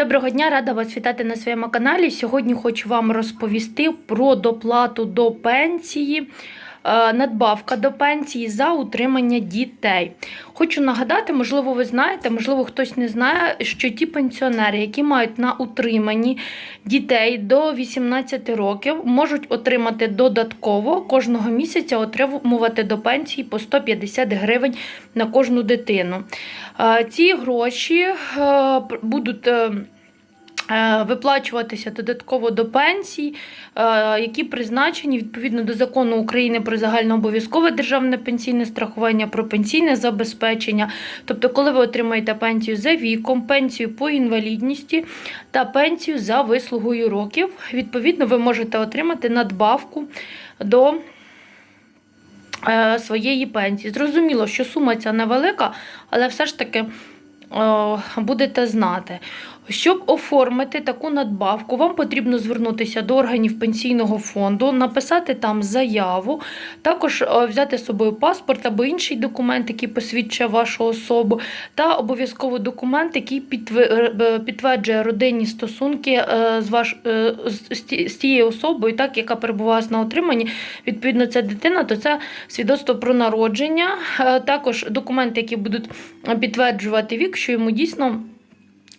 Доброго дня, рада вас вітати на своєму каналі. Сьогодні хочу вам розповісти про доплату до пенсії, надбавка до пенсії за утримання дітей. Хочу нагадати, можливо, ви знаєте, можливо, хтось не знає, що ті пенсіонери, які мають на утриманні дітей до 18 років, можуть отримати додатково кожного місяця отримувати до пенсії по 150 гривень на кожну дитину. Е, Ці гроші е, будуть. Е, Виплачуватися додатково до пенсій, е, які призначені відповідно до закону України про загальнообов'язкове державне пенсійне страхування, про пенсійне забезпечення. Тобто, коли ви отримаєте пенсію за віком, пенсію по інвалідності та пенсію за вислугою років, відповідно, ви можете отримати надбавку до е, своєї пенсії. Зрозуміло, що сума ця невелика, але все ж таки будете знати. Щоб оформити таку надбавку, вам потрібно звернутися до органів пенсійного фонду, написати там заяву, також е, взяти з собою паспорт або інший документ, який посвідчує вашу особу, та обов'язково документ, який е, підтверджує родинні стосунки е, з, ваш, е, з, тією особою, так, яка перебуває на отриманні. Відповідно, це дитина, то це свідоцтво про народження, е, також документи, які будуть підтверджувати вік, що йому дійсно.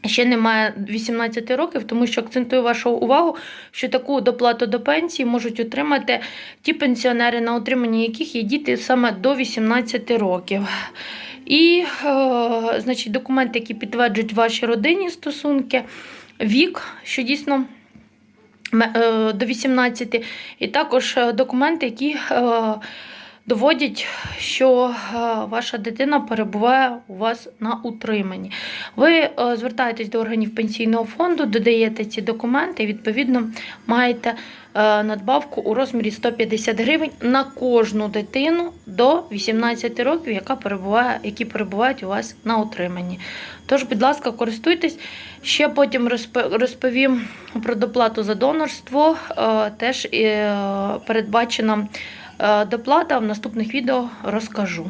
Ще немає 18 років, тому що акцентую вашу увагу, що таку доплату до пенсії можуть отримати ті пенсіонери, на отриманні яких є діти саме до 18 років. І, е, значить, документи, які підтверджують ваші родинні стосунки, вік, що дійсно е, до 18, і також е, документи, які е, доводять, що е, ваша дитина перебуває у вас на утриманні. Ви е, звертаєтесь до органів пенсійного фонду, додаєте ці документи і відповідно маєте е, надбавку у розмірі 150 гривень на кожну дитину до 18 років, яка перебуває, які перебувають у вас на утриманні. Тож, будь ласка, користуйтесь. Ще потім розповім про доплату за донорство. Теж передбачена доплата в наступних відео розкажу.